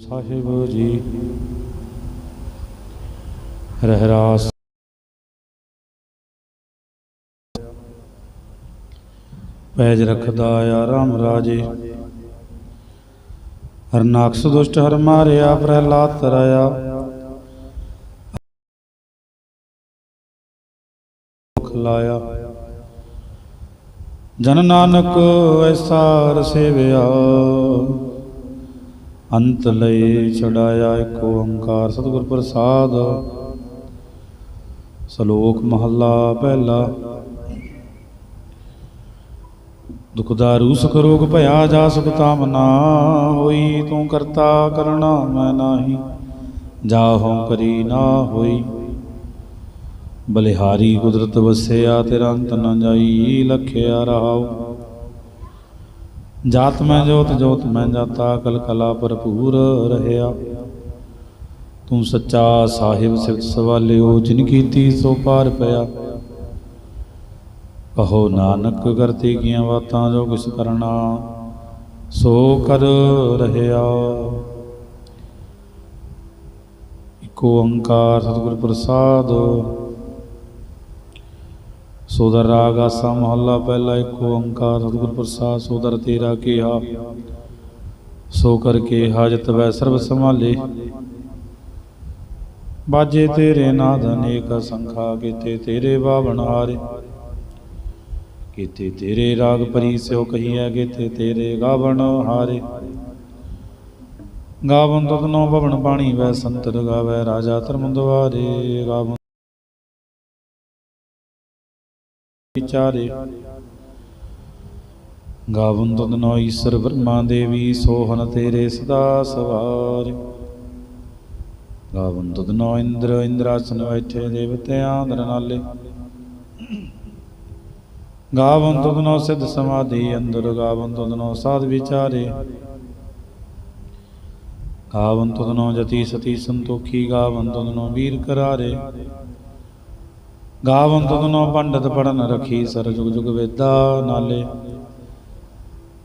ਸਾਹਿਬ ਜੀ। ਰਹਿਰਾਸ। ਪੈਜ ਰਖਦਾ ਆ ਰਾਮ ਰਾਜੇ। ਹਰਨਾਕਸ ਦੁਸ਼ਟ ਹਰ ਮਾਰਿਆ, ਪ੍ਰਹਿਲਾਦ ਤਰਾਇਆ। ਖਲਾਇਆ ਜਨ ਨਾਨਕ ਐਸਾ ਰਸੇਵਿਆ। ਅੰਤ ਲਈ ਛੜਾਇਆ ਏਕ ਓੰਕਾਰ। ਸਤਿਗੁਰ ਪ੍ਰਸਾਦ, ਸ਼ਲੋਕ ਮਹੱਲਾ ਪਹਿਲਾ। ਦੁਖ ਦਾਰੂ ਸੁਖ ਰੋਗ ਭਇਆ ਜਾ ਸੁਖ ਤਾਮ ਨਾ ਹੋਈ, ਤੂੰ ਕਰਤਾ ਕਰਣਾ ਮੈਂ ਨਾਹੀ, ਜਾ ਹਉ ਕਰੀ ਨਾ ਹੋਈ। ਬਲਿਹਾਰੀ ਕੁਦਰਤ ਵਸਿਆ, ਤੇਰਾ ਅੰਤ ਨਾ ਜਾਈ, ਲਖਿਆ ਰਹਾਉ। ਜਾਤ ਮੈਂ ਜੋਤ ਜੋਤ ਮੈਂ ਜਾਤਾ, ਕਲ ਕਲਾ ਭਰਪੂਰ ਰਹਿਆ। ਤੂੰ ਸੱਚਾ ਸਾਹਿਬ ਸਿਫਤ ਸਵਾਲਿਓ, ਜਿਨ ਕੀਤੀ ਸੋ ਪਾਰ ਪਿਆ। ਕਹੋ ਨਾਨਕ ਕਰਤੇ ਕੀਆਂ ਬਾਤਾਂ ਜੋ ਕਿਸ ਕਰਨਾ, ਸੋ ਕਰ ਰਹਿਆ। ਇਕੋ ਓੰਕਾਰ ਸਤਿਗੁਰ ਪ੍ਰਸਾਦ ਸੋਦਰ ਰਾਗ ਆਸਾ ਮਹੱਲਾ ਪਹਿਲਾ ਇੱਕ ਓੰਕਾਰ ਸਤਿਗੁਰ ਪ੍ਰਸਾਦ ਸੋਦਰ ਤੇਰਾ ਕੀਹਾ। ਸੋ ਕਰਕੇ ਹਾਜਤ ਵੈ ਸਰਬ ਸੰਭਾਲੇ। ਬਾਜੇ ਤੇਰੇ ਨਾਦ ਅਨੇਕ ਸੰਖਾ, ਕੀਤੇ ਤੇਰੇ ਬਾਵਣ ਹਾਰੇ। ਕੀਤੇ ਤੇਰੇ ਰਾਗ ਪਰੀ ਸਿਓ ਕਹੀਐ, ਕੀਤੇ ਤੇਰੇ ਗਾਵਣ ਹਾਰੇ। ਗਾਵਨ ਤਤਨੋ ਭਵਨ ਪਾਣੀ ਵੈ ਸੰਤਰ ਗਾਵੈ, ਰਾਜਾ ਧਰਮ ਦੁਆਰੇ ਗਾਵਨ ਵਿਚਾਰੇ ਗਾਵਨ ਤਦਨੋ ਈਸ਼ਰ ਬ੍ਰਹਮਾ ਦੇਵੀ ਸੋਹਨ ਤੇਰੇ ਸਦਾ ਸਵਾਰ। ਗਾਵਨ ਤਦਨੋ ਇੰਦਰ, ਇੰਦਰਾਸਨ ਬੈਠੇ ਦੇਵਤਿਆਂ ਦਰ ਗਾਵਨ ਤਦਨੋ ਸਿੱਧ ਸਮਾਧੀ, ਅੰਦਰ ਗਾਵਨ ਤਦਨੋ ਸਾਧ ਵਿਚਾਰੇ। ਗਾਵਨ ਤਦਨੋ ਜਤੀ ਸਤੀ ਸੰਤੋਖੀ, ਗਾਵਨ ਤਦਨੋ ਵੀਰ ਕਰਾਰੇ। ਗਾਵਨ ਤਦਨੋ ਪੰਡਤ ਪੜਨ ਰਖੀ ਸਰ ਜੁਗ ਜੁਗ ਵੇਦਾ ਨਾਲੇ।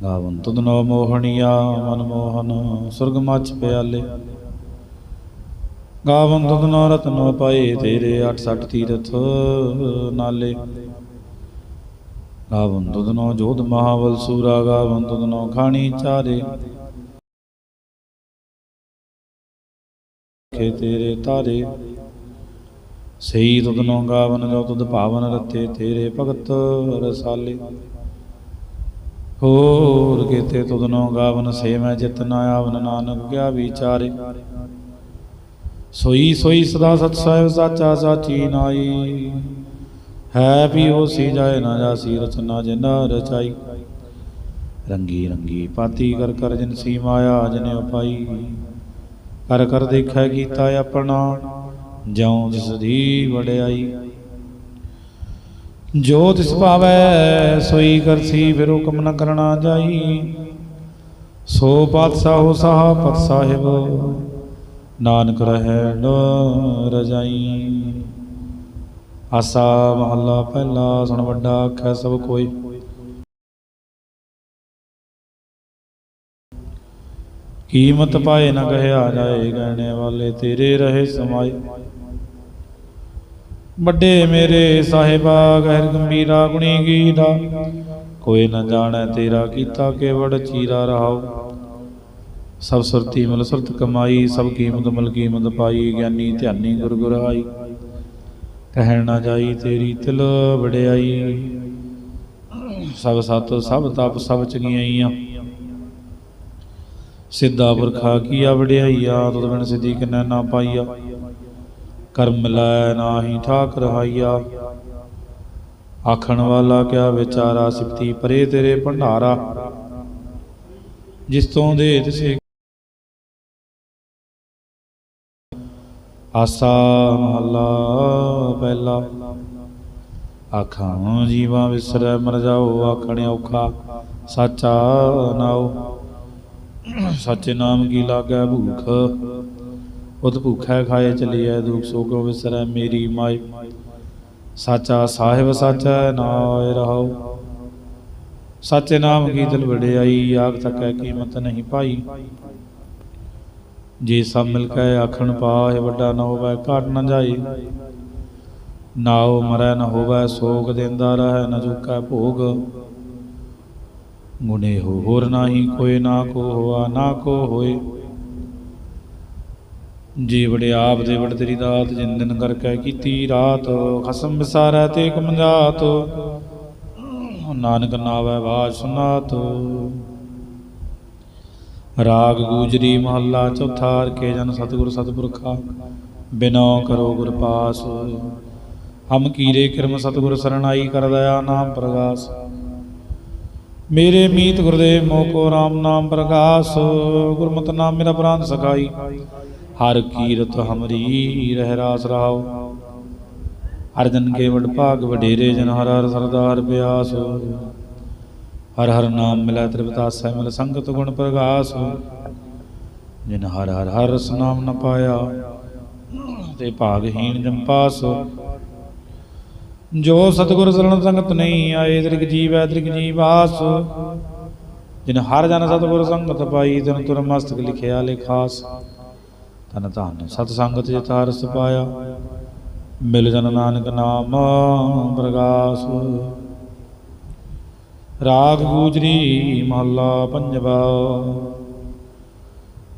ਗਾਵਨ ਤਦਨੋ ਮੋਹਣੀਆ ਮਨ ਮੋਹਨ ਸੁਰਗ ਮਚ ਪਿਆਲੇ। ਗਾਵਨ ਤਦਨੋ ਰਤਨੋ ਪਾਏ ਤੇਰੇ 68 ਤੀਰਥ ਨਾਲੇ। ਗਾਵਨ ਤਦਨੋ ਜੋਧ ਮਹਾਵਲ ਸੂਰਾ ਗਾਵਨ ਤਦਨੋ ਖਾਣੀ ਚਾਰੇ। ਖੇ ਤੇਰੇ ਤਾਰੇ। ਸਈ ਤੁਧਨੋ ਗਾਵਨ ਜੋ ਤੁਧ ਭਾਵਨ ਰਤੇ ਤੇਰੇ ਭਗਤ ਰਸਾਲੇ। ਹੋਰ ਕੀਤੇ ਤੁਧਨੋ ਗਾਵਨ ਸੇ ਮੈਂ ਜਿਤ ਨ ਆਵਨ ਨਾਨਕ ਗਿਆ ਵਿਚਾਰੇ। ਸੋਈ ਸੋਈ ਸਦਾ ਸਤ ਸਾਹਿਬ ਸਾਚਾ ਸਾਚੀ ਨਾਈ। ਹੈ ਵੀ ਹੋ ਸੀ ਜਾਏ ਨਾ ਜਾਸੀ ਰਚਨਾ ਜਿਨਾ ਰਚਾਈ। ਰੰਗੀ ਰੰਗੀ ਪਾਤੀ ਕਰ ਕਰ ਜਿਨ ਸੀ ਮਾਇਆ ਜਿਨੇ ਉਪਾਈ। ਕਰ ਕਰ ਦੇਖੈ ਕੀਤਾ ਆਪਣਾ। ਜਿਉ ਤਿਸ ਦੀ ਵਡਿਆਈ ਜੋ ਤਿਸ ਭਾਵੈ, ਸੋਈ ਕਰਸੀ ਫਿਰ ਹੁਕਮ ਨ ਕਰਨਾ ਜਾਈ। ਸੋ ਪਾਤਸ਼ਾਹੋ ਸਾਹ ਪਤ ਸਾਹਿਬ, ਨਾਨਕ ਰਹਿ ਨ ਰਜਾਈ। ਆਸਾ ਮਹੱਲਾ ਪਹਿਲਾ, ਸੁਣ ਵੱਡਾ ਆਖੈ ਸਭ ਕੋਈ। ਕੀਮਤ ਪਾਏ ਨ ਕਹਿਆ ਜਾਏ, ਗਹਿਣੇ ਵਾਲੇ ਤੇਰੇ ਰਹੇ ਸਮਾਏ। ਵੱਡੇ ਮੇਰੇ ਸਾਹਿਬਾ, ਗਹਿਰ ਗੰਭੀਰਾ ਗੁਣੀ ਗੀਰਾ ਕੋਈ ਨ ਜਾਣੈ ਤੇਰਾ ਕੀਤਾ ਕੇਵੜ ਚੀਰਾ ਰਹਾਉ। ਸਭ ਸੁਰਤੀ ਮਲ ਸੁਰਤ ਕਮਾਈ, ਸਭ ਕੀਮਤ ਮਲ ਕੀਮਤ ਪਾਈ, ਗਿਆਨੀ ਧਿਆਨੀ ਗੁਰ ਗੁਰਾਈ। ਕਹਿਣ ਨਾ ਜਾਈ ਤੇਰੀ ਤਿਲ ਵਡਿਆਈ। ਸਭ ਸਤ, ਸਭ ਤਪ, ਸਭ ਚੰਗਿਆਈਆਂ। ਸਿੱਧਾ ਪੁਰਖਾ ਕੀਆ ਵਡਿਆਈਆ, ਤਦ ਬਿਨ ਸਿੱਧੀ ਕਿਨੈ ਨਾ ਪਾਈਆ। ਕਰਮ ਲੈ ਨਾਹੀ ਠਾਕ ਰਹਾਈਆ ਆਖਣ ਵਾਲਾ ਕਿਆ ਵਿਚਾਰਾ ਸਿਫਤੀ ਪਰੇ ਤੇਰੇ ਭੰਡਾਰਾ। ਜਿਸ ਤੋਂ ਦੇ ਤਿਸੇ ਆਸਾ ਮਹੱਲਾ ਪਹਿਲਾ। ਆਖਾਂ ਜੀਵਾਂ ਵਿਸਰੈ ਮਰ ਜਾਓ, ਆਖਣ ਔਖਾ ਸਾਚਾ ਨਾਉ। ਸੱਚ ਨਾਮ ਕੀ ਲਾਗੈ ਭੂਖ। ਉਤ ਭੂਖੈ ਖਾਏ ਚਲੀਐ, ਦੁਖ ਸੋ ਵਿਸਰੈ, ਮੇਰੀ ਮਾਈ। ਸਾਚਾ ਸਾਹਿਬ ਸਾਚਾ ਨਾਇ ਰਹਾਉ। ਸੱਚੇ ਨਾਮ ਕੀ ਦਿਲ ਵਡਿਆਈ, ਆਖ ਤੱਕੈ ਕੀਮਤ ਨਹੀਂ ਪਾਈ। ਜੇ ਸਭ ਮਿਲ ਕੇ ਆਖਣ ਪਾਏ ਵੱਡਾ ਨਾ ਹੋਵੇ, ਘਾਟ ਨਾ ਜਾਏ ਨਾਉ ਮਰੈ ਨਾ ਹੋਵੇ, ਸੋਗ ਦਿੰਦਾ ਰਹੈ, ਨਾ ਚੁੱਕੈ ਭੋਗ। ਗੁਨੇ ਹੋ ਹੋਰ ਨਾਹੀ, ਕੋਈ ਨਾ ਕੋ ਹੋਆ, ਨਾ ਕੋ ਹੋਏ। ਜੀ ਵੜੇ ਆਪ ਦੇ ਵੜ ਤੇਰੀ ਦਾਤ, ਜਿਨ ਦਿਨ ਕਰਕੇ ਕੀਤੀ ਰਾਤ, ਖਸਮ ਵਿਸਾਰੈ ਤੇ ਕਮਜਾਤ ਨਾਨਕ ਨਾਵੈ ਬਾਜ ਸੁਨਾਤ। ਰਾਗ ਗੂਜਰੀ ਮਹੱਲਾ ਚੌਥਾ ਕੇ ਜਨ ਸਤਿਗੁਰ ਸਤਿਪੁਰਖਾ ਬਿਨੋ ਕਰੋ ਗੁਰ ਪਾਸ। ਹਮ ਕੀਰੇ ਕਿਰਮ ਸਤਿਗੁਰ ਸਰਣਾਈ ਕਰ ਦਇਆ ਨਾਮ ਪ੍ਰਗਾਸ। ਮੇਰੇ ਮੀਤ ਗੁਰਦੇਵ ਮੋਕੋ RAM ਨਾਮ ਪ੍ਰਗਾਸ। ਗੁਰਮਤਿ ਨਾਮ ਮੇਰਾ ਪ੍ਰਾਨ ਸਖਾਈ। ਹਰ ਕੀਰਤ ਹਮਰੀ ਰਹਿ ਰਾਸ ਰਾਉ ਹਰ ਕੇ ਵਡ ਭਾਗ ਵਡੇਰੇ ਜਨ ਹਰ ਹਰ ਸਰਦਾਰ ਪਿਆਸ। ਹਰ ਹਰ ਨਾਮ ਮਿਲੈ ਤ੍ਰਿਪਤਾਸੈ ਮਿਲ ਸੰਗਤ ਗੁਣ ਪ੍ਰਗਾਸ। ਜਿਨ ਹਰ ਹਰ ਹਰ ਰਸ ਨਾਮ ਨ ਪਾਇਆ, ਤੇ ਭਾਗਹੀਣ ਜੰਪਾਸ ਜੋ ਸਤਿਗੁਰ ਸਰਣ ਸੰਗਤ ਨਹੀਂ ਆਏ ਦ੍ਰਿਗ ਜੀਵੈ ਦ੍ਰਿਗ ਜੀਵਾਸ। ਜਿਨ ਹਰ ਜਨ ਸਤਿਗੁਰ ਸੰਗਤ ਪਾਈ, ਤਿਨ ਤੁਰ ਮਸਤਕ ਲਿਖਿਆ ਲਿਖਾਸ। ਤਨ ਧਨ ਸਤ ਸੰਗਤ ਜਿਤ ਹਰਸ ਮਿਲ ਜਨ ਨਾਨਕ ਨਾਮ ਪ੍ਰਗਾਸ। ਰਾਗ ਗੂਜਰੀ ਮਹੱਲਾ ਪੰਜਵਾ।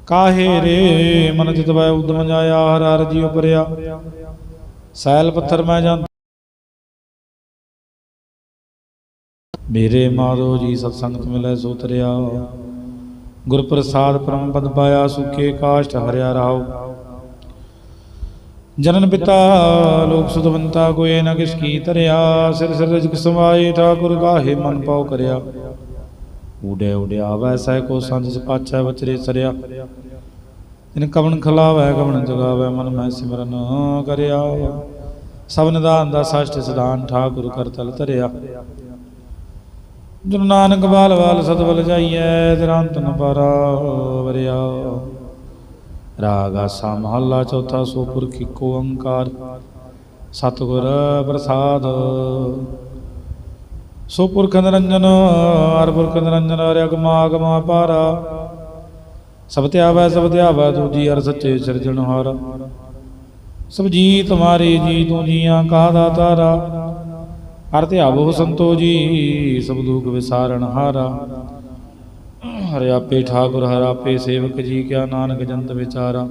ਕਾਹੇ ਰੇ ਮਨ ਚਿਤ ਵੈ ਉਦਮ ਜਾਇਆ, ਹਰ ਹਰ ਜੀ ਉਪਰਿਆ ਸੈਲ ਪੱਥਰ ਮੈਂ ਜਾਂਦਾ ਮੇਰੇ ਮਾਧੋ ਜੀ ਸਤ ਸੰਗਤ ਮਿਲੈ ਸੋ ਤਰਿਆ। ਗੁਰ ਪ੍ਰਸਾਦ ਪਰਮ ਪਦ ਪਾਇਆ, ਸੁਖੇ ਕਾਸ਼ਟ ਹਰਿਆ ਰਾਉ ਜਨਨ ਪਿਤਾ, ਲੋਕ ਸੁਧਵੰਤਾ ਕੋਏ ਨ ਕਿਸ ਕੀ ਤਰਿਆ ਸਿਰ ਸਿਰ ਰਜਕ ਸਮਾਏ ਠਾਕੁਰ ਗਾਹੇ ਮਨ ਪਾਉ ਕਰਿਆ। ਊੜੇ ਉਡਿਆ ਵੈਸੈ ਕੋ ਸੰਜ ਸਪਾਛੈ ਵਚਰੇ ਸਰਿਆ। ਤਿਨ ਕਵਣ ਖਲਾਵੈ, ਕਵਣ ਜਗਾਵੈ, ਮਨ ਮੈਂ ਸਿਮਰਨ ਕਰਿਆ। ਸਭ ਨਿਦਾਨ ਦਾ ਸਸ਼ਟ ਸਦਾਨ ਠਾਕੁਰ ਕਰ ਤਲ ਧਰਿਆ। ਗੁਰੂ ਨਾਨਕ ਬਾਲ ਬਾਲ ਸਤਬਲ ਜਾਈਐ ਤਿਰੰਤ ਨ ਪਾਰਾ ਵਰਿਆ। ਰਾਗ ਆਸਾ ਮਹੱਲਾ ਚੌਥਾ ਸੋਪੁਰਖ ਇੱਕੋ ਓੰਕਾਰ ਸਤਿਗੁਰ ਪ੍ਰਸਾਦ। ਸੋਪੁਰਖ ਨਿਰੰਜਨ, ਹਰ ਪੁਰਖ ਨਿਰੰਜਨ, ਹਰਿ ਅਗਮਾ ਅਗਮਾ ਪਾਰਾ। ਸਭ ਧਿਆਵੈ, ਸਭ ਤੂੰ ਜੀ ਹਰ ਸੱਚੇ ਸਿਰਜਣਹਾਰ। ਸਭ ਜੀ ਤੁਮਾਰੇ ਜੀ, ਤੂੰ ਜੀਆਂ ਕਾ ਦਾਤਾਰਾ। ਹਰ ਧਿਆਵੋ ਸੰਤੋ ਜੀ, ਸਭ ਦੁਖ ਵਿਸਾਰਣ ਹਾਰਾ। ਹਰਿ ਆਪੇ ਠਾਕੁਰ, ਹਰ ਆਪੇ ਸੇਵਕ ਜੀ, ਕਿਆ ਨਾਨਕ ਜੰਤ ਵਿਚਾਰਾ।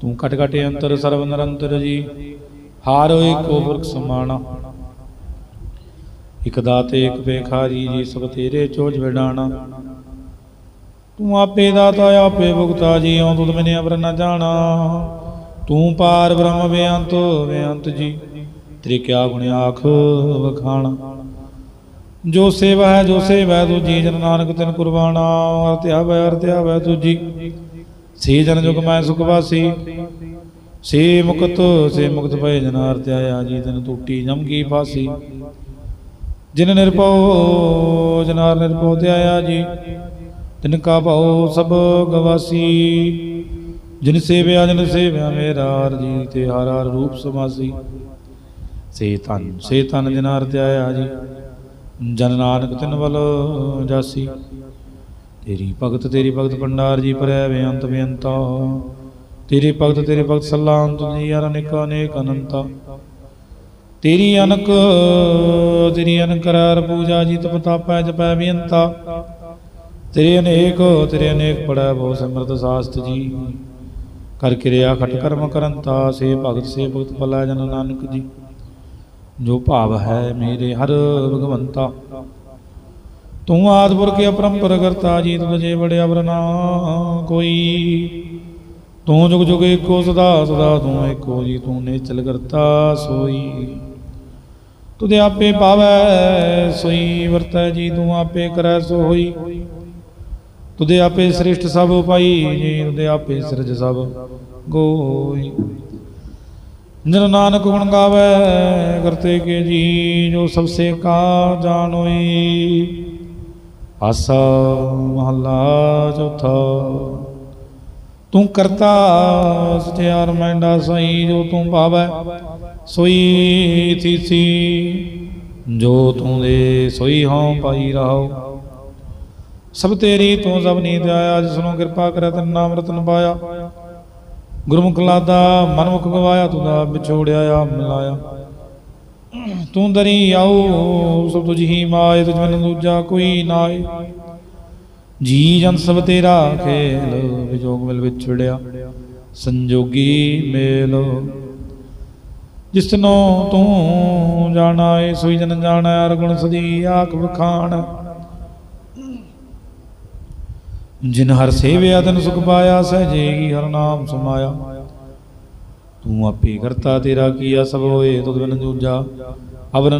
ਤੂੰ ਕਟ ਕਟ ਅੰਤਰ, ਸਰਬ ਨਿਰੰਤਰ ਜੀ, ਹਾਰ ਏਕੋ ਪੁਰਖ ਸਮਾਣਾ। ਇਕ ਦਾਤੇ, ਇਕ ਭੇਖਾਰੀ ਜੀ ਸਭ ਤੇਰੇ ਚੋਜ ਵਿਡਾਣਾ। ਤੂੰ ਆਪੇ ਦਾਤਾ, ਆਪੇ ਭੁਗਤਾ ਜੀ ਓ ਤੁਧ ਮੈਨੇ ਅਵਰ ਨ ਜਾਣਾ। ਤੂੰ ਪਾਰ ਬ੍ਰਹਮ ਬੇਅੰਤ ਬੇਅੰਤ ਜੀ। ਤੇਰੇ ਕਿਆ ਗੁਣ ਆਖ ਵਖਾਣਾ। ਜੋ ਸੇਵਾ ਹੈ, ਜੋ ਸੇਵਾ ਹੈ, ਦੂਜੀ ਜਨ ਨਾਨਕ ਤਿਨ ਕੁਰਬਾਨਾ, ਹਰ ਧਿਆਵੈ ਹਰ ਧਿਆਵੈ ਦੂਜੀ। ਸੇ ਜਨ ਜੁਗ ਮੈਂ ਸੁਖ ਵਾਸੀ। ਸੇ ਮੁਕਤ ਸੇ ਮੁਕਤ ਭਏ ਜਨ ਹਰ ਧਿਆਇਆ ਜੀ, ਤਿਨ ਟੂਟੀ ਜਮ ਕੀ ਫਾਸੀ। ਜਿਨ ਨਿਰਭਉ ਜਨਾਰ ਹਰ ਨਿਰਭਉ ਧਿਆਇਆ ਜੀ, ਤਿਨ ਕਾ ਭਉ ਸਭ ਗਵਾਸੀ। ਜਿਨ ਸੇਵਿਆ ਜਿਨ ਸੇਵਿਆ ਮੇਰਾ ਹਰ ਤੇ ਹਰ ਹਰ ਰੂਪ ਸਮਾਸੀ। ਸੇ ਤਨ ਸੇ ਤਨ ਜਨ ਹਰ ਧਿਆਇਆ ਜੀ। ਜਨ ਨਾਨਕ ਤਿਨ ਵੱਲ ਜਾਸੀ। ਤੇਰੀ ਭਗਤ ਤੇਰੀ ਭਗਤ ਪੰਡਾਰ ਜੀ ਪਰੈ ਬੇਅੰਤ ਬੇਅੰਤਾ। ਤੇਰੀ ਭਗਤ ਤੇਰੀ ਭਗਤ ਸਲਾਮ ਤੁਜੀ ਯਾਰ ਅਨੇਕ ਅਨੇਕ ਅਨੰਤਾ। ਤੇਰੀ ਅਨਕ, ਤੇਰੀ ਅਨਕਰਾਰ ਪੂਜਾ ਜੀ, ਤਪ ਤਾਪੈ, ਜਪੈ, ਬੇਅੰਤਾ। ਤੇਰੇ ਅਨੇਕ ਤੇਰੇ ਅਨੇਕ ਪੜੈ ਬਹੁ ਸਿਮਰਤ ਸਾਸਤ ਜੀ। ਕਰ ਕਿਰਿਆ ਖਟ ਕਰਮ ਕਰੰਤਾ, ਸੇ ਭਗਤ ਸੇ ਭਗਤ ਭਲਾ ਜਨ ਨਾਨਕ ਜੀ। ਜੋ ਭਾਵ ਹੈ ਮੇਰੇ ਹਰ ਭਗਵੰਤਾ। ਤੂੰ ਆਦ ਪੁਰਖ ਅਪਰੰਪਰ ਕਰਤਾ ਜੀ ਤੁਝੇ ਬੜਿਆ ਵਰਨਾ ਕੋਈ। ਤੂੰ ਜੁਗ ਜੁਗ ਏਕੋ ਸਦਾ ਸਦਾ ਤੂੰ ਏਕੋ ਜੀ, ਤੂੰ ਨੇਚਲ ਕਰਤਾ ਸੋਈ। ਤੁਦੇ ਆਪੇ ਪਾਵੈ ਸੋਈ, ਵਰਤੈ ਜੀ, ਤੂੰ ਆਪੇ ਕਰੈ ਸੋ ਹੋਈ ਤੁਦੇ ਆਪੇ ਸ੍ਰਿਸ਼ਟ ਸਭ ਪਾਈ ਜੀ ਤੁਦੇ ਆਪੇ ਸਿਰਜ ਸਭ ਗੋਈ। ਜਨ ਨਾਨਕ ਗੁਣ ਗਾਵੇ, ਕਰਤੇ ਕੇ ਜੀ ਜੋ ਸਭ ਸੇ ਕਾ ਜਾਣੋਈ। ਆਸਾ ਮਹੱਲਾ ਚੌਥਾ, ਤੂੰ ਕਰਤਾ ਸਤਿਆਰ ਮੈਂਡਾ ਸਈ ਜੋ ਤੂੰ ਭਾਵੈ ਸੋਈ ਥੀਸੀ, ਜੋ ਤੂੰ ਦੇ ਸੋਈ ਹਉ ਪਾਈ ਰਹਾਉ। ਸਭ ਤੇਰੀ ਤੂੰ ਸਭ ਨੀਤ ਆਇਆ ਜਿਸ ਨੂੰ ਕਿਰਪਾ ਕਰੇ ਤਨ ਨਾਮ ਰਤਨ ਪਾਇਆ। ਗੁਰਮੁਖ ਲਾਦਾ ਮਨਮੁਖ ਗਵਾਇਆ, ਤੂੰ ਦਾ ਵਿਛੋੜਿਆ ਆ, ਮਿਲਾਇਆ। ਤੂੰ ਦਰੀ ਆਉ ਸਭ ਤੁਝ ਹੀ ਮਾਏ, ਤੁਝ ਮਨ ਦੂਜਾ ਕੋਈ ਨਾਏ। ਜੀ ਜਨ ਸਭ ਤੇਰਾ ਖੇਲ, ਵਿਜੋਗ ਮਿਲ ਵਿਛੜਿਆ, ਸੰਜੋਗੀ ਮੇਲ। ਜਿਸਨੋ ਤੂੰ ਜਾਣਾ ਏ ਸੋਈ ਜਨ ਜਾਣਾ ਅਰ ਗੁਣ ਸਦੀ ਆਖ ਵਖਾਣ। ਜਿਨ ਹਰ ਸੇਵਿਆ ਤਨ ਸੁਖ ਪਾਇਆ ਸਹਜੇਗੀ ਹਰ ਨਾਮ ਸਮਾਇਆ। ਤੂੰ ਆਪੇ ਕਰਤਾ ਤੇਰਾ ਕੀਆ ਸਭ ਹੋਏ, ਤੁਧ ਬਿਨ ਜੂਜਾ ਅਵਰ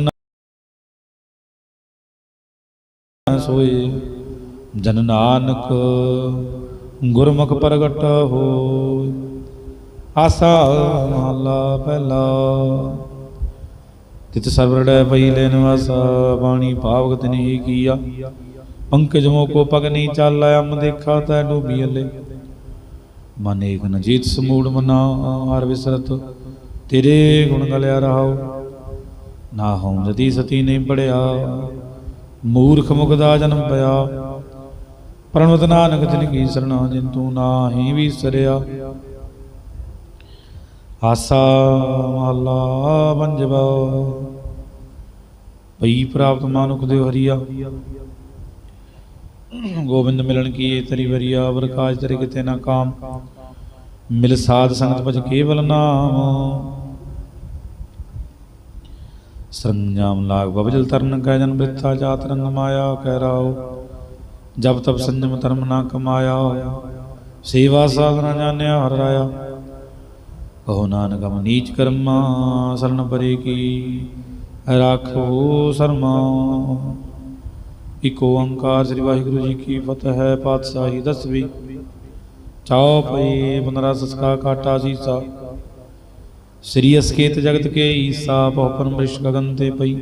ਸੋਏ, ਜਨ ਨਾਨਕ ਗੁਰਮੁਖ ਪ੍ਰਗਟ ਹੋਇ ਆਸਾ ਮਹਲਾ ਪਹਿਲਾ, ਤਿਤ ਸਰਵਰੜੈ ਪਈ ਲੈਨ ਵਾਸਾ ਬਾਣੀ ਭਾਵਗਤ ਨਹੀਂ ਕੀਆ। ਪੰਕਜ ਮੋ ਕੋ ਪਗ ਨਹੀਂ ਚਾਲਿਆ ਅਮ ਦੇਖਾ ਤੈ ਡੂਬੀ ਅਲੇ। ਮਨ ਏਕ ਨ ਸਮੂੜ ਮਨਾ, ਹਰ ਵਿਸਰਤ ਤੇਰੇ ਗੁਣ ਗਲਿਆ ਰਹਾਉ। ਨਾ ਹਉ ਜਦੀ ਸਤੀ ਨਹੀਂ ਪੜਿਆ, ਮੂਰਖ ਮੁਗਦਾ ਜਨਮ ਪਿਆ। ਪ੍ਰਣਵਤ ਨਾਨਕ ਤਿਨ ਕੀ ਸਰਣਾ ਜਿਨ ਤੂੰ ਨਾਹੀ ਵੀ ਸਰਿਆ ਆਸਾ ਮਹਲਾ ਪੰਜਵਾ ਪਈ ਪ੍ਰਾਪਤ ਮਾਨੁਖ ਦੇ ਹਰੀਆ। ਗੋਬਿੰਦ ਮਿਲਣ ਕੀ ਤਰੀ ਵਰੀਆ ਵਰ ਕਾਜ ਤਰੇ ਕਿਤੇ ਨਾ ਕਾਮ। ਮਿਲ ਸਾਧ ਸੰਗਤ ਭਜ ਕੇਵਲ ਨਾਮ। ਸਰੰਜਾਮ ਲਾਗ ਬਬਜਲ ਤਰਨ ਕੈ ਜਨ ਬ੍ਰਿਥਾ ਜਾਤ ਰੰਗ ਮਾਇਆ ਕਹਿ ਰਾਓ। ਜਬ ਤਬ ਸੰਜਮ ਧਰਮ ਨਾ ਕਮਾਇਆ। ਸੇਵਾ ਸਾਧਨਾ ਜਾਣਿਆ ਹਰ ਰਾਇਆ। ਕਹੋ ਨਾਨਕ ਹਮ ਨੀਚ ਕਰਮਾ, ਸਰਨ ਪਰੇ ਕੀ। ਰਾਖੋ ਸਰਮਾ। ਇਕ ਓੰਕਾਰ ਸ੍ਰੀ ਵਾਹਿਗੁਰੂ ਜੀ ਕੀ ਫਤਿਹ ਹੈ, ਪਾਤਸ਼ਾਹੀ ਦਸਵੀਂ। ਚਾਉ ਪਈ ਬਨਰਾ ਸਸਕਾ ਕਾਟਾ ਸੀਸਾ। ਸ੍ਰੀ ਅਸਕੇਤ ਜਗਤ ਕੇ ਈਸਾ ਬਹੁ ਪਰਮ੍ਰਿਸ਼ ਗਗਨ ਤੇ ਪਈ।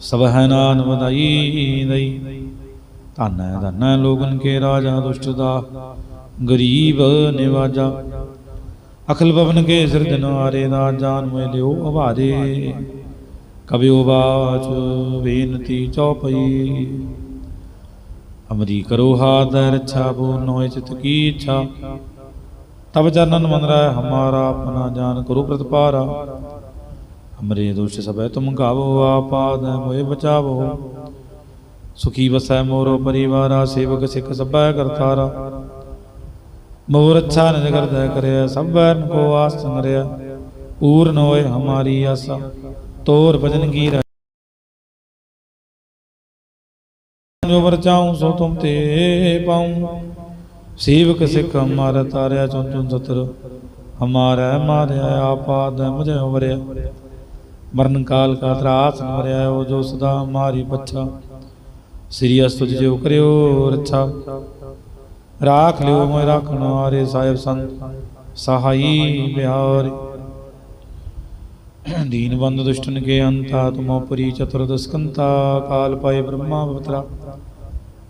ਸਭ ਹੈ ਨਾਨ ਵਧਾਈ ਦਈ ਧੰਨ ਹੈ ਧੰਨ ਲੋਗਨ ਕੇ ਰਾਜਾ ਦੁਸ਼ਟ ਦਾ, ਗਰੀਬ ਨਿਵਾਜਾ। ਅਖਲ ਭਵਨ ਕੇ ਸਿਰਜਨਵਾਰੇ ਦਾ, ਜਾਨ ਮੋਇ ਲਿਓ ਅਵਾਰੇ। ਕਬਿਓ ਬਾਚ ਬੇਨਤੀ ਚੌਪਈ। ਅਮਰੀ ਕਰੋ ਹਾਦ ਰੱਛਾ ਬੋ ਨੋਇ ਚਿਤ ਕੀ ਇੱਛਾ। ਤਬ ਚਰਨਨ ਮਨ ਰਹਿ, ਹਮਾਰਾ ਆਪਣਾ ਜਾਨ ਕਰੋ ਪ੍ਰਤਪਾਰਾ। ਹਮਰੇ ਦੋਸ਼ ਸਭੈ ਤੁਮ ਗਾਵੋ ਆਪਾਦ ਮੋਏ ਬਚਾਵੋ। ਸੁਖੀ ਵਸੈ ਮੋਰੋ ਪਰਿਵਾਰਾ, ਸੇਵਕ ਸਿੱਖ ਸਭੈ ਕਰਤਾਰਾ ਮੋਰ ਅੱਛਾ ਨਿਜ ਕਰਦਾ ਕਰਿਆ ਸਭੈਨ ਕੋ ਆਸ ਸੰਗਰਿਆ ਪੂਰਨ ਹੋਏ ਹਮਾਰੀ ਆਸਾ। ਤੋਰ ਭਜਨ ਕੀ ਰਹਿ ਜੋ ਵਰ ਚਾਹੂੰ ਸੋ ਤੁਮ ਤੇ ਪਾਉ ਸੇਵਕ ਸਿੱਖ ਹਮਾਰਾ ਤਾਰਿਆ ਚੁਨ ਚੁਨ ਸਤਰ ਹਮਾਰਾ ਮਾਰਿਆ ਆਪਾਦ ਮੁਝੇ ਵਰਿਆ ਮਰਨ ਕਾਲ ਕਾ ਤਰਾਸ ਨ ਮਰਿਆ ਉਹ ਜੋ ਸਦਾ ਹਮਾਰੀ ਬੱਚਾ ਸ੍ਰੀ ਅਸਤੁ ਜਿਉ ਕਰਿਓ ਰੱਛਾ ਰਾਖ ਲਿਓ ਮੋਇ ਰਾਖਣ ਆਰੇ ਸਾਹਿਬ ਸੰਤ ਸਹਾਈ ਬਿਹਾਰੀ ਦੀਨ ਬੰਦ ਦੁਸ਼ਟਨ ਕੇ ਅੰਤਾ ਤੁਮੋ ਪਰੀ ਚਤੁਰਦਸਕੰਤਾ ਕਾਲ ਪਾਏ ਬ੍ਰਹਮਾ ਬਤਰਾ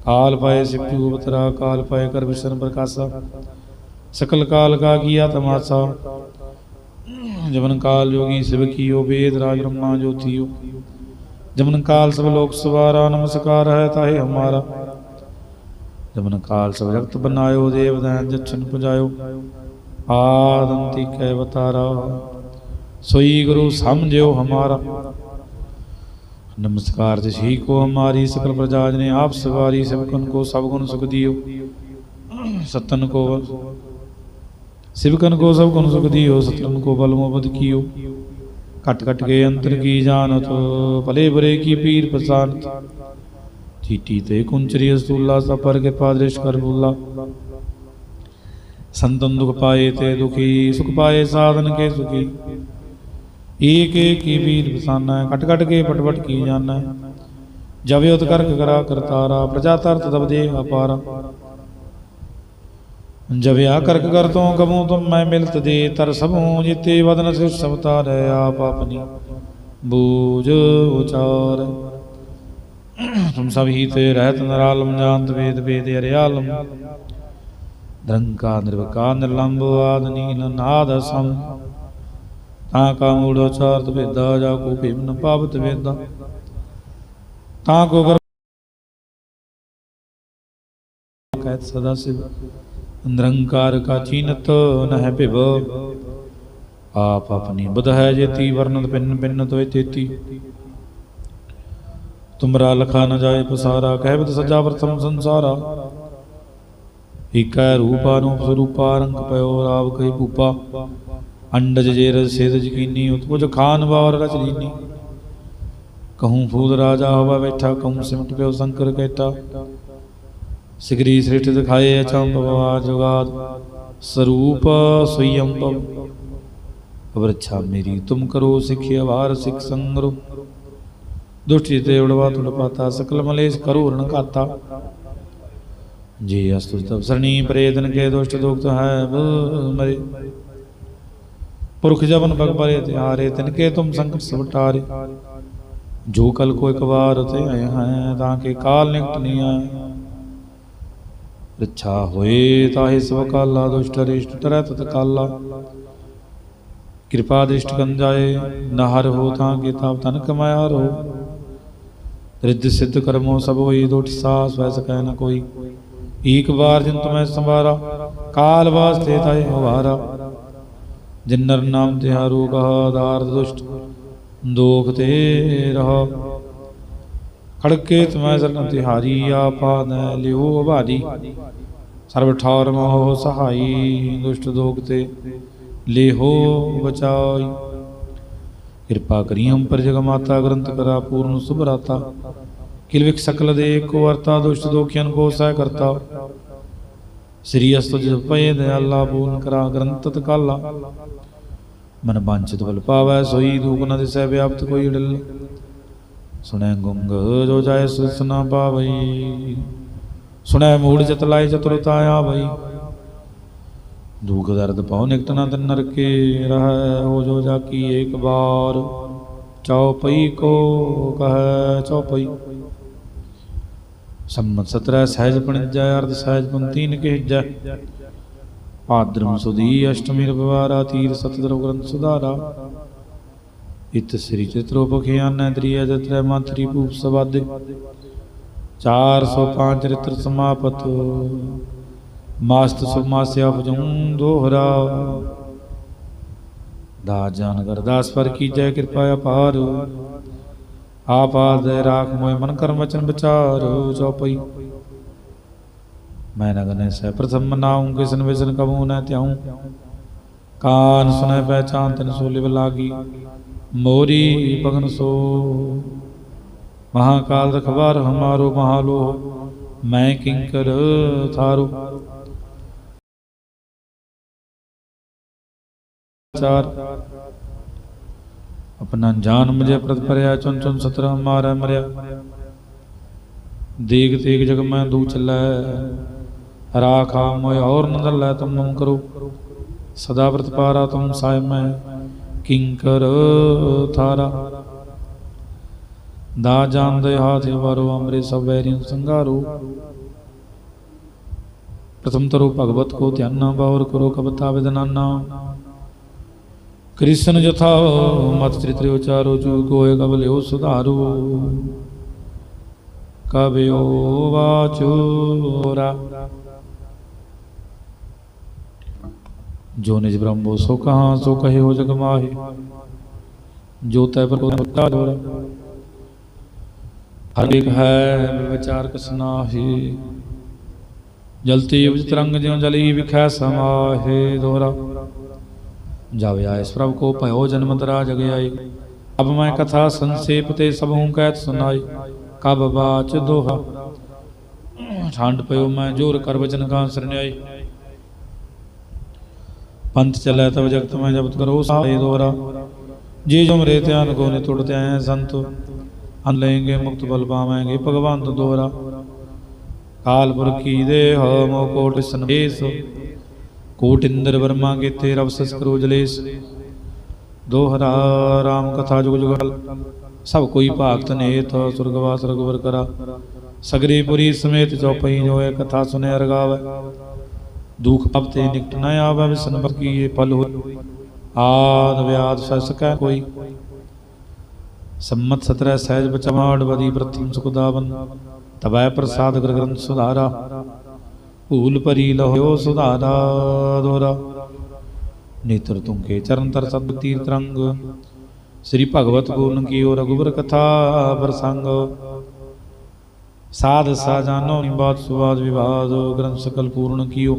ਕਾਲ ਪਾਏ ਸਿਪੂ ਬਤਰਾ ਕਾਲ ਪਾਏ ਕਰ ਵਿਸ਼ਨ ਪ੍ਰਕਾਸ਼ਾ ਸਕਲ ਕਾਲ ਕਾ ਕੀਆ ਤਮਾਸਾ ਜਮਨ ਕਾਲ ਜੋਗੀ ਸਿਵ ਕੀਓ ਵੇਦ ਰਾਜ ਬ੍ਰਹਮਾ ਜੋਤੀਓ ਜਮਨ ਕਾਲ ਸਭ ਲੋਕ ਸਵਾਰਾ ਨਮਸਕਾਰ ਹੈ ਤਾਹੇ ਹਮਾਰਾ ਜਮਨ ਕਾਲ ਸਭ ਜਗਤ ਬਨਾਇਓ ਦੇਵ ਦੈਨ ਜਛਨ ਸੋਈ ਗੁਰੂ ਸਮਝਿਓ ਹਮਾਰਾ। ਨਮਸਕਾਰ ਜੀ ਕੋ ਹਮਾਰੀ ਸਕਲ ਪ੍ਰਜਾਜ ਨੇ ਆਪ ਸਵਾਰੀ, ਸਭ ਕਨ ਕੋ, ਸਭ ਗੁਣ ਸੁਖ ਦਿਓ। ਸਤਨ ਕੋ ਸਿਵਕਨ ਕੋ, ਸਭ ਗੁਣ ਸੁਖ ਦਿਓ। ਸਤਨ ਕੋ ਬਲ ਮੁਬਦ ਕੀਓ। ਘਟ ਘਟ ਕੇ ਅੰਤਰ ਕੀ ਜਾਣਤ, ਭਲੇ ਬੁਰੇ ਕੀ ਪੀਰ ਪਛਾਨਤ। ਥੀਟੀ ਤੇ ਕੁੰਚਰੀ ਅਸੂਲਾ ਸਫਰ ਕੇ ਪਾਦਰਿਸ਼ ਕਰਬੂਲਾ ਸੰਤਨ ਦੁਖ ਪਾਏ ਤੇ ਦੁਖੀ, ਸੁਖ ਪਾਏ ਸਾਧਨ ਕੇ ਸੁਖੀ। ਏਕ ਏਕ ਕੀ ਵੀਰ ਬਸਾਨਾ ਕਟ ਕਟ ਕੇ ਪਟ ਕੀ ਜਾਣਾ। ਜਵੇ ਉਤ ਕਰਕ ਕਰਾ ਕਰਤਾਰਾ ਪ੍ਰਜਾ ਤਰਤ ਤਬ ਦੇ ਅਪਾਰਾ ਕਰਕ ਕਰ ਕਬੂ ਤੁਮ ਮੈਂ ਮਿਲਤ ਦੇ, ਤਰ ਸਭੂ ਜਿਤੇ ਵਦਨ ਸਿਰ ਸਬਤਾ ਆਪ ਆਪਣੀ। ਬੂਝ ਉਚਾਰ। ਤੁਮ ਸਭ ਹੀ ਤੇ ਰਹਿਤ ਨਰਾਲਮ ਜਾਨਤ ਵੇਦ ਵੇਦ ਅਰਿਆਲਮ। ਧੰਕਾ ਨਿਰਵਕਾ ਨਿਰਲੰਬ ਆਦ ਨੀਲ ਨਾਦ ਸਮ ਤਾਂ ਕਾ ਮੂੜੋ ਚਾਰਤ ਵੇਦਾ ਜਾ ਕੋ ਭੀਮ ਪਾਵਤ ਵੇਦਾ। ਤਾਂ ਕੋ ਕਹਿਤ ਸਦਾ ਸਿਵ। ਨਿਰੰਕਾਰ ਕਾ ਚੀਨਤ ਨਹਿ ਭਿਵ। ਆਪ ਆਪਣੀ ਬੁਧ ਹੈ ਜੇਤੀ ਵਰਨਤ ਪਿੰਨ ਪਿੰਨ ਤੋਇ ਤੇਤੀ। ਤੁਮਰਾ ਲਖਾ ਨ ਜਾਏ ਪਸਾਰਾ ਕਹਿ ਸਜਾ ਪ੍ਰਥਮ ਸੰਸਾਰਾ। ਏਕੈ ਰੂਪਾ ਨੂੰ ਸਰੂਪਾ, ਰੰਗ ਪਇਓ ਰਾਵ ਕਹੀ ਭੂਪਾ। ਅੰਡਜ ਜੇਰ ਰਸ ਜਕੀਨੀ ਉਤਪੁਜ ਖਾਨ ਵਾਰ ਰਚ ਲੀਨੀ। ਕਹੂੰ ਫੂਲ ਰਾਜਾ ਹੋਵਾ ਬੈਠਾ, ਕਹੂੰ ਸਿਮਟ ਪਿਓ ਸੰਕਰ ਕੈਟਾ। ਸਿਗਰੀ ਸ੍ਰਿਸ਼ਟ ਦਿਖਾਏ ਅਚੰਭ ਬਵਾ ਜੁਗਾਦ, ਸਰੂਪ ਸੋਈ ਅਵਰਛਾ ਮੇਰੀ ਤੁਮ ਕਰੋ ਸਿੱਖਿਆ ਵਾਰ ਸਿੱਖ ਸੰਗਰੋ। ਦੁਸ਼ਟੀ ਤੇ ਉੜਵਾ ਤੁੜ ਪਾਤਾ, ਸਕਲ ਮਲੇਸ਼ ਕਰੋ ਰਣ ਘਾਤਾ। ਜੀ ਅਸਤੁ ਤਬ ਸਰਣੀ ਪ੍ਰੇਦਨ ਕੇ ਦੁਸ਼ਟ ਦੁਖਤ ਹੈ ਮਰੇ। ਪੁਰਖ ਜਬਨ ਬਗ ਪਰੇ ਤੇ ਹਾਰੇ ਤਿਨ ਕੇ ਤੁਮ ਜੋ ਕਲ ਕੋ ਇੱਕ ਵਾਰ ਤੇ ਆਏ ਹੈ, ਤਾਂ ਕਿ ਕਾਲ ਨਿਕਟ ਨਹੀਂ ਆਏ। ਰਿਛਾ ਹੋਏ ਤਾਹੇ ਸਭ ਕਾਲਾ, ਦੁਸ਼ਟ ਰਿਸ਼ਟ ਟਰੈ ਤਤ ਕਾਲਾ। ਕਿਰਪਾ ਦ੍ਰਿਸ਼ਟ ਕੰਜਾਏ ਨਹਰ ਹੋ ਤਾਂ ਕੇ ਤਾਪ ਤਨ ਕਮਾਇਆ ਰੋ। ਰਿੱਧ ਸਿੱਧ ਕਰਮੋ ਸਭ ਹੋਈ, ਦੁਠ ਸਾਸ ਵੈ ਸਕੈ ਨ ਕੋਈ। ਏਕ ਵਾਰ ਜਿਨ ਤੁਮੈ ਸੰਵਾਰਾ, ਕਾਲ ਵਾਸਤੇ ਤਾਏ ਹਵਾਰਾ। ਜਿਨਰ ਨਾਮ ਤਿਹਾਰੂ ਕਹਾ ਦਾਰਦ ਦੁਸ਼ਟ, ਦੋਖ ਤੇ ਰਹਾ। ਖੜਕੇ ਤੁਮੈ ਸਰਨ ਤਿਹਾਰੀ ਆਪਾ ਨੈ ਲਿਓ ਅਭਾਰੀ ਸਰਬ ਠੌਰ ਮੋਹ ਸਹਾਈ, ਦੁਸ਼ਟ ਦੋਖ ਤੇ ਲੇਹੋ ਬਚਾਈ। ਕਿਰਪਾ ਕਰੀ ਹਮ ਪਰ ਜਗ ਮਾਤਾ, ਗ੍ਰੰਥ ਕਰਾ ਪੂਰਨ ਸੁਭਰਾਤਾ। ਕਿਲਵਿਕ ਸਕਲ ਦੇ ਏਕੋ ਵਰਤਾ, ਦੁਸ਼ਟ ਦੋਖਿਆਨ ਕੋ ਸਹਿ ਕਰਤਾ। ਸ੍ਰੀ ਅਸਤੁ ਪਏ ਦਇਆਲਾ ਪੂਰਨ ਕਰਾ ਗ੍ਰੰਥ ਕਾਲਾ। ਮਨ ਬਾਂਛਿਤ ਬਲ ਪਾਵੈ, ਸੋਈ ਦੂਖ ਨ ਦਿਸੈ, ਵਿਆਪਤ ਕੋਈ ਢਿਲ ਸੁਣੈ ਗੁੰਗ, ਜੋ ਜਾਏ ਸੁਸ ਨਾ ਪਾਵਈ। ਸੁਣੈ ਮੂੜ ਚਤ ਲਾਏ ਚਤੁਰਤਾ ਆਵਈ। ਦੁਖ ਦਰਦ ਪਾਉ ਨਿਕਟ ਨਾ ਤਨ ਨਰਕੇ, ਰਹਿ ਹੋ ਜੋ ਜਾ ਕੀ ਏਕ ਬਾਰ। ਚੌਪਈ ਕੋ ਕਹੈ ਚੌਪਈ ਸੰਮਤ ਸਤਰੈ ਸਹਿਜ ਪਣਜੈ, ਅਰਧ ਸਹਿਜ ਪੰਤੀਨ ਕਹਿਜੈ ਭਾਦਰਮ ਸੁਦੀ ਅਸ਼ਟਮੀ ਰਵਿਵਾਰਾ, ਤੀਰ ਸਤਿਦਰਵ ਗ੍ਰੰਥ ਸੁਧਾਰਾ। ਇਤ ਸ੍ਰੀ ਚਿਤ੍ਰੋ ਤ੍ਰਿਯ ਜਤਰੈ ਮਾਤਰੀ ਭੂਪ ਸਵਾਦੇ। 405 ਚਰਿਤ੍ਰ ਸਮਾਪਤ। ਮਾਸਤ ਸੁਮਾਸਿਆ ਭਜੂੰ ਦੋਹਰਾ। ਦਾ ਜਾਨ ਗਰਦਾਸ ਪਰ ਕੀਜੈ ਕਿਰਪਾ ਅਪਾਰ ਆਪਾਦ ਰਾਖ ਮੋਇ ਮਨ ਕਰਮ ਵਚਨ ਵਿਚਾਰ ਚਉਪਈ ਮੈਂ ਨਗਨੇ ਸਹਿ ਪ੍ਰਥਮ ਨਾਉ ਕਿਸਨ ਵਿਸਨ ਕਬੂ ਨ ਤਿਉ ਕਾਨ ਸੁਨੈ ਪਹਿਚਾਨ ਤਨ ਸੋ ਲਿਵ ਲਾਗੀ ਮੋਰੀ ਪਗਨ ਸੋ ਮਹਾਕਾਲ ਰਖਵਾਰ ਹਮਾਰੋ ਮਹਾਲੋ ਮੈਂ ਕਿੰਕਰ ਥਾਰੋ ਚਾਰ ਆਪਣਾ ਜਾਨ ਮੁਝੇ ਪ੍ਰਤ ਪਰਿਆ ਚੁਨ ਚੁਨ ਸਤਰ ਹਮਾਰਾ ਮਰਿਆ। ਦੇਗ ਤੇਗ ਜਗ ਮੈਂ ਦੂ ਚੱਲੈ, ਰਾਖਾ ਮੋਇ ਔਰ ਨਦਰ ਲੈ ਤੁਮ ਮਮ ਕਰੋ। ਸਦਾ ਵਰਤ ਪਾਰਾ ਤੁਮ ਸਾਇ ਮੈਂ, ਕਿੰਕਰ ਥਾਰਾ। ਦਾ ਜਾਣਦੇ ਹਾਥ ਵਾਰੋ ਅਮਰੇ ਸਭ ਵੈਰਿਨ ਸੰਗਾਰੋ ਪ੍ਰਥਮ ਤਰੋ ਭਗਵਤ ਕੋ ਧਿਆਨਾ ਬਾਉਰ ਕਰੋ ਕਬਤਾ ਵਿਦਨਾਨਾ। ਕ੍ਰਿਸ਼ਨ ਜਥਾ, ਮਤ ਚਰਿਤ੍ਰ ਉਚਾਰੋ ਜੂ ਕੋਏ ਕਬਲਿਓ ਸੁਧਾਰੋ। ਕਬਿਓ ਵਾਚੋਰਾ ਜੋ ਨਿਜ ਬ੍ਰਹਮੋ ਸੋ ਕਹਾ, ਸੋ ਕਹੇ ਜਗ ਮਾਹੇ। ਜੋ ਤੈ ਪਰ ਮੁਕਤਾ ਹਰ ਇੱਕ ਹੈ ਵਿਚਾਰ ਕਸਨਾਹੀ ਜਲਤੀ ਉਜ ਤਰੰਗ ਜਿਉ ਜਲੀ ਵਿਖੈ ਸਮਾਹੇ ਦੋਰਾ। ਜਾਵੇ ਆਇਸ ਪ੍ਰਭ ਕੋ ਭਇਓ ਜਨਮ ਤਰਾ ਜਗ ਆਈ ਅਬ ਮੈਂ ਕਥਾ ਸੰਸੇਪ ਤੇ ਸਭੂ ਕਹਿਤ ਸੁਨਾਈ ਕਬ ਬਾਚ ਦੋਹਾ ਠੰਡ ਪਇਓ ਮੈਂ ਜੋਰ ਕਰ ਵਚਨ ਕਾ ਸਰਨਿਆਈ ਪੰਥ ਚਲੇ ਤਬ ਜਗਤ ਮੈਂ ਜਬਤ ਕਰੋ ਸਾਏ ਦੋਰਾ ਜੀ ਜੋ ਮਰੇ ਧਿਆਨ ਕੋ ਨੇ ਟੁੱਟਤੇ ਆਏ ਸੰਤ ਅਨ ਲੈਂਗੇ ਮੁਕਤ ਬਲ ਪਾਵਾਂਗੇ ਭਗਵੰਤ ਦੋਰਾ ਕਾਲਪੁਰ ਕੀ ਦੇ ਹੋ ਮੋ ਕੋਟ ਸੰਦੇਸ ਕੋਟ ਇੰਦਰ ਵਰਮਾ ਕੀਤੇ ਰਵ ਸਸ ਕਰੋ ਜਲੇਸ ਦੋਹਰਾ ਰਾਮ ਕਥਾ ਜੁਗ ਜੁਗਲ ਸਭ ਕੋਈ ਭਾਗਤ ਨੇਤ ਸੁਰਗਵਾਸ ਰਗਵਰ ਕਰਾ ਸਗਰੀ ਪੁਰੀ ਸਮੇਤ ਚੌਪਈ ਜੋਏ ਕਥਾ ਸੁਨੇ ਰਗਾਵੇ ਦੁਖ ਪਪਤੇ ਨਿਕਟ ਨ ਆਵੇ ਵਿਸਨ ਬਕੀਏ ਪਲ ਹੋ ਆਦ ਵਿਆਦ ਸਸ ਕੈ ਕੋਈ ਸੰਮਤ ਸਤਰੈ ਸਹਿਜ ਬਚਵਾੜ ਬਦੀ ਪ੍ਰਥਮ ਸੁਖ ਦਾਵਨ ਤਬੈ ਪ੍ਰਸਾਦ ਗ੍ਰ ਗ੍ਰੰਥ ਸੁਧਾਰਾ ਭੂਲ ਪਰੀ ਲਹੋ ਸੁਧਾਰਾ ਦੋਰਾ ਨੇਤਰ ਤੁੰਕੇ ਚਰਨ ਤਰ ਸਭ ਤੀਰਥ ਰੰਗ। ਸ੍ਰੀ ਭਗਵਤ ਗੁਣ ਕੀਓ ਰਘੁਬਰ ਕਥਾ ਪ੍ਰਸੰਗ ਸਾਧ ਸਾਜਾਨੋ ਨਿਬਾਤ ਸੁਵਾਦ ਵਿਵਾਦ, ਗ੍ਰੰਥ ਸਕਲ ਪੂਰਨ ਕੀਓ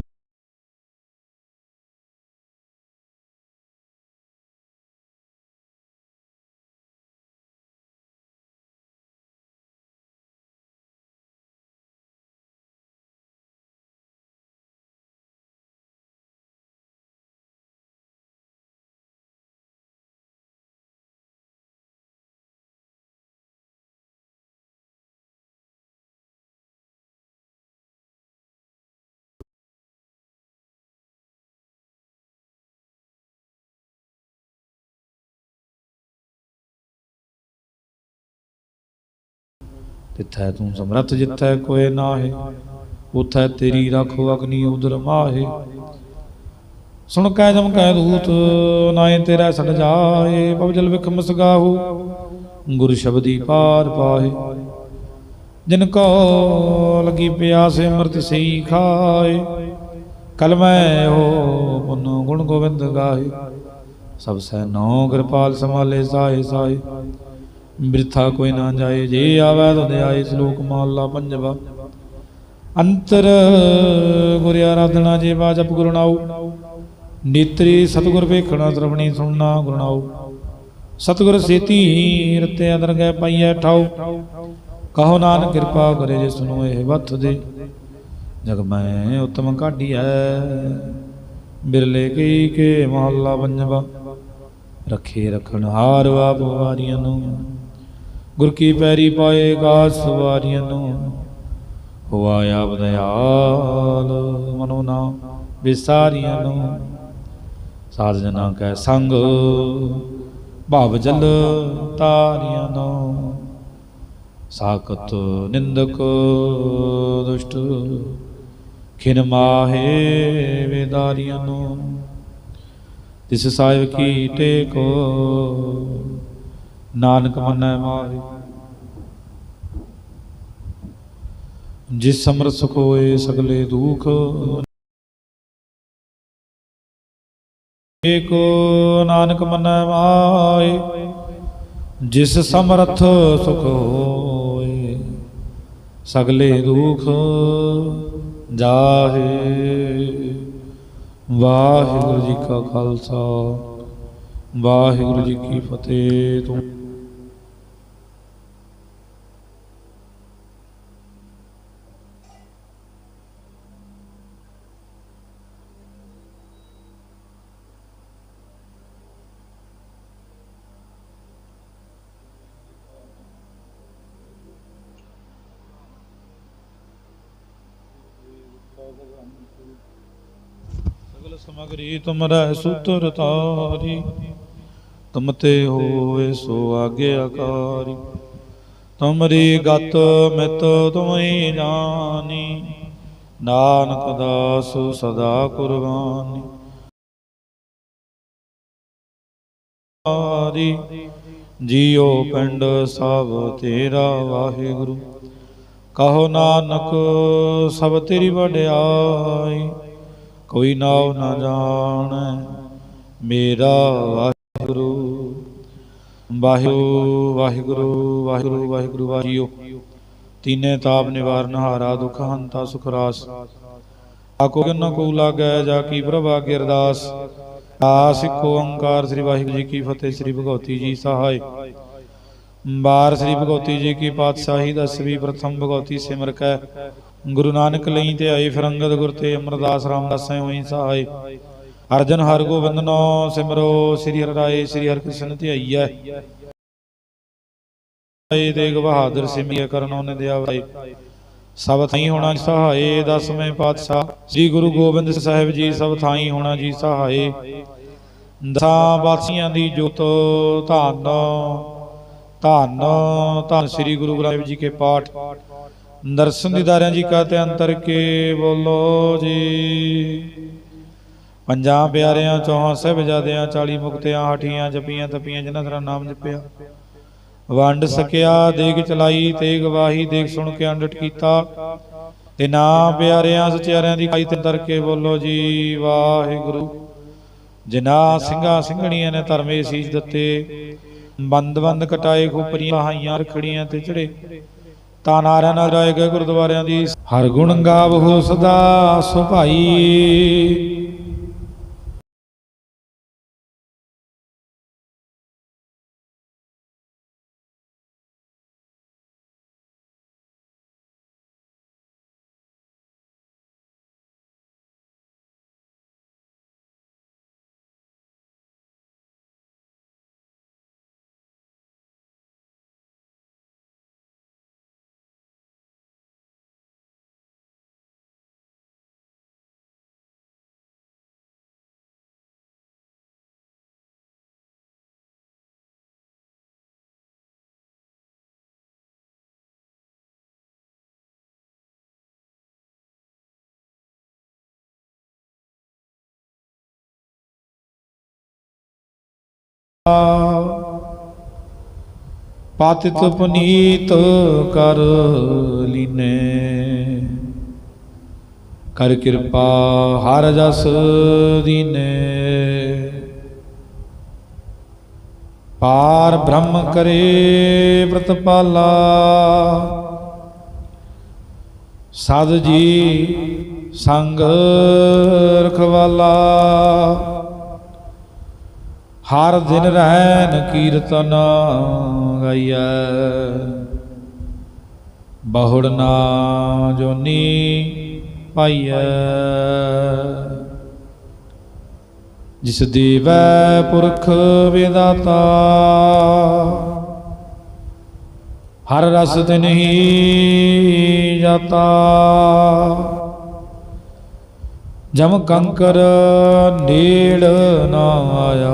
ਤਿੱਥੈ ਤੂੰ ਸਮਰੱਥ ਜਿੱਥੈ ਕੋਏ ਨਾਹੀ, ਉਥੈ ਤੇਰੀ ਰੱਖੋ ਅਗਨੀ ਉਦਰ ਮਾਹੇ। ਸੁਣ ਕੈ ਜਮ ਕੈ ਦੂਤ ਨਾਏ ਤੇਰਾ ਸੜ ਜਾਏ ਪਵ ਵਿਖ ਮਸਗਾਹੂ, ਗੁਰ ਸ਼ਬਦੀ ਪਾਰ ਪਾਹੇ। ਜਿਨ ਕੋ ਲਗੀ ਪਿਆਸੇ ਅੰਮ੍ਰਿਤ ਸਈ ਖਾਏ ਕਲਮੈ ਹੋ ਪੁਨ ਗੁਣ ਗੋਬਿੰਦ ਗਾਏ ਸਭ ਸੈ ਨੋ ਕਿਰਪਾਲ ਸਮਾਲੇ ਸਾਏ ਸਾਏ ਬਿਰਥਾ ਕੋਈ ਨਾ ਜਾਏ, ਜੇ ਆਵੈ ਤੁਧ ਆਏ ਸ਼ਲੋਕ ਮਹਲਾ ਪੰਜਵਾ। ਅੰਤਰ ਗੁਰ ਆਰਾਧਨਾ ਜੇ ਵਾ ਜਪ ਗੁਰੂ ਨੇਤਰੀ ਸਤਿਗੁਰ ਵੇਖਣਾ, ਸਰਵਣੀ ਸੁਣਨਾ, ਗੁਰੂ ਨਾਉ। ਸੇਤੀ ਰਤੇ ਅਦਰ ਗਏ ਪਾਈਐ ਠਾਉ। ਕਹੋ ਨਾਨਕ ਕਿਰਪਾ ਕਰੇ ਜਿਸ ਨੂੰ ਇਹ ਵਤ ਦੇ। ਜਗ ਮੈਂ ਉਤਮ ਕਾਢੀਐ ਬਿਰਲੇ ਕੀ ਕੇ ਮਹੱਲਾ ਪੰਜਵਾ। ਰੱਖੇ ਰਖਣ ਹਾਰ ਆਪ ਵਾਰੀਆਂ ਨੂੰ। ਗੁਰ ਕੀ ਪੈਰੀ ਪਾਏ ਗਾਸ ਸਵਾਰੀਆਂ ਨੂੰ ਹੋਆ ਆਪ ਦਇਆਲ ਮਨੋ ਨਾ ਵਿਸਾਰੀਆਂ ਨੂੰ। ਸਾਧ ਜਨਾਂ ਕੈ ਸੰਗ, ਭਾਵ ਜਲ ਤਾਰੀਆਂ ਨੂੰ। ਸਾਕਤ ਨਿੰਦਕ ਦੁਸ਼ਟ, ਖਿਨ ਮਾਹੇ ਵੇਦਾਰੀਆਂ ਨੂੰ। ਤਿਸ ਸਾਹਿਬ ਕੀ ਟੇਕੋ ਨਾਨਕ ਮੰਨੈ ਮਾਹੀ ਜਿਸ ਸਮਰ ਸੁਖ ਹੋਏ ਸਗਲੇ ਦੁਖ। ਏਕੋ ਨਾਨਕ ਮੰਨੈ ਮਾਏ ਜਿਸ ਸਮਰਥ ਸੁਖ ਹੋਏ ਸਗਲੇ ਦੁਖ। ਜਾਹੇ ਵਾਹਿਗੁਰੂ ਜੀ ਕਾ ਖਾਲਸਾ, ਵਾਹਿਗੁਰੂ ਜੀ ਕੀ ਫਤਿਹ। ਤੂੰ ਸਗਲ ਸਮਗਰੀ ਤੁਮਰਾ ਸੂਤਰ ਤਾਰੀ ਤੁਮ ਤੇ ਹੋਵੇ ਸੋ ਆਗਿਆਕਾਰੀ ਤੁਮਰੀ ਗਤ ਮਿਤ ਤੁਮਈ ਜਾਣੀ ਨਾਨਕ ਦਾਸ ਸਦਾ ਕੁਰਬਾਨੀ। ਆਰੀ ਜੀਉ ਪਿੰਡ ਸਭ ਤੇਰਾ ਵਾਹਿਗੁਰੂ। ਕਹੋ ਨਾਨਕ, ਸਭ ਤੇਰੀ ਵਡਿਆਈ, ਕੋਈ ਨਾਉ ਨਾ ਜਾਣੈ, ਮੇਰਾ ਵਾਹਿਗੁਰੂ। ਵਾਹਿਗੁਰੂ ਵਾਹਿਗੁਰੂ ਵਾਹਿਗੁਰੂ ਵਾਹਿਗੁਰੂ ਵਾਹਿਓ ਤੀਨੇ ਤਾਪ ਨਿਵਾਰਨ ਹਾਰਾ, ਦੁਖ ਹੰਤਾ, ਸੁਖ ਰਾਸ। ਆਕੋ ਗਨ ਕੋ ਲਾਗੈ, ਜਾ ਕੀ ਪ੍ਰਭਾ ਕੀ ਅਰਦਾਸ। ਆਸ ਇੱਕੋ ਓੰਕਾਰ ਸ੍ਰੀ ਵਾਹਿਗੁਰੂ ਜੀ ਕੀ ਫਤਿਹ, ਸ੍ਰੀ ਭਗਵਤੀ ਜੀ ਸਹਾਇ। ਬਾਰ ਸ੍ਰੀ ਭਗਵਤੀ ਜੀ ਕੀ ਪਾਤਸ਼ਾਹੀ ਦਸਵੀਂ ਪ੍ਰਥਮ ਭਗਵਤੀ ਸਿਮਰ ਕੈ। ਗੁਰੂ ਨਾਨਕ ਲਈ ਤੇ ਆਏ ਫਿਰੰਗਦ ਗੁਰ ਤੇ ਅਮਰਦਾਸ ਰਾਮਦਾਸ ਹੋਈ ਸਹਾਇ ਅਰਜਨ ਹਰ ਗੋਬਿੰਦਨੋ ਸਿਮਰੋ, ਸ੍ਰੀ ਹਰਿ ਰਾਏ, ਸ੍ਰੀ ਹਰਿ ਕ੍ਰਿਸ਼ਨ ਧਿਆਈਐ। ਏ ਤੇਗ ਬਹਾਦਰ ਸਿਮਿਆ ਕਰਨੋ ਨਿਦਿਆ ਸਭ ਥਾਈ ਹੋਣਾ ਸਹਾਏ ਦਸਵੇਂ ਪਾਤਸ਼ਾਹ। ਸ੍ਰੀ ਗੁਰੂ ਗੋਬਿੰਦ ਸਾਹਿਬ ਜੀ ਸਭ ਥਾਈ ਹੋਣਾ ਜੀ ਸਹਾਏ। ਦਸਾਂ ਬਾਸੀਆਂ ਦੀ ਜੋਤ ਧੰਨ। ਧੰਨ ਧੰਨ ਸ੍ਰੀ ਗੁਰੂ ਗ੍ਰੰਥ ਸਾਹਿਬ ਜੀ ਕੇ ਪਾਠ। ਦਰਸ਼ਨ ਦੀਦਾਰਿਆਂ ਜੀ ਕਾ ਤੇ ਅੰਤਰ ਕੇ ਬੋਲੋ ਜੀ। ਪੰਜਾਂ ਪਿਆਰਿਆਂ, ਚੌਹਾਂ ਸਾਹਿਬਜ਼ਾਦਿਆਂ 40 ਮੁਕਤਿਆਂ, ਹਠੀਆਂ, ਜਪੀਆਂ, ਤਪੀਆਂ, ਜਿਨ੍ਹਾਂ ਦਾ ਨਾਮ ਜਪਿਆ। ਵੰਡ ਸਕਿਆ, ਦੇਗ ਚਲਾਈ ਤੇ ਗਵਾਹੀ ਦੇਖ ਸੁਣ ਕੇ ਅੰਡਟ ਕੀਤਾ। ਤੇ ਨਾ ਪਿਆਰਿਆਂ, ਸਚਿਆਰਿਆਂ ਦੀ ਕਾਈ ਤੇ ਦਰ ਕੇ ਬੋਲੋ ਜੀ, ਵਾਹਿਗੁਰੂ। ਜਿਨਾ ਸਿੰਘਾਂ, ਸਿੰਘਣੀਆਂ ਨੇ ਧਰਮੇ ਸੀਸ ਦਿੱਤੇ ਬੰਦ ਬੰਦ ਕਟਾਏ ਖੋਪਰੀਆਂ ਹਾਈਆਂ ਰਖੜੀਆਂ ਤੇ ਚੜੇ। ਤਾਂ ਨਾਰਿਆਂ ਨਾਲ ਰਾਏ ਗਏ ਗੁਰਦੁਆਰਿਆਂ ਦੀ। ਹਰ ਗੁਣ ਗਾਵੋ ਸਦਾ ਸੁਭਾਈ। ਪਾਤਿਤ ਪੁਨੀਤ ਕਰ ਲੀਨੇ। ਕਰ ਕਿਰਪਾ ਹਰ ਜਸ ਦੀਨੇ। ਪਾਰ ਬ੍ਰਹਮ ਕਰੇ ਪ੍ਰਤਪਾਲਾ। ਸਦ ਜੀ ਸੰਗ ਰਖਵਾਲਾ। ਹਰ ਦਿਨ ਰਹਿਨ ਕੀਰਤਨ ਗਾਈਐ। ਬਹੁੜ ਨਾ ਜੋਨੀ ਪਾਈਐ। ਜਿਸ ਦੇਵੈ ਪੁਰਖ ਵਿਦਾਤਾ, ਹਰ ਰਸ ਤਿਨਹੀ ਜਾਤਾ। ਜਮ ਕੰਕਰ ਨੇੜ ਨਾ ਆਇਆ।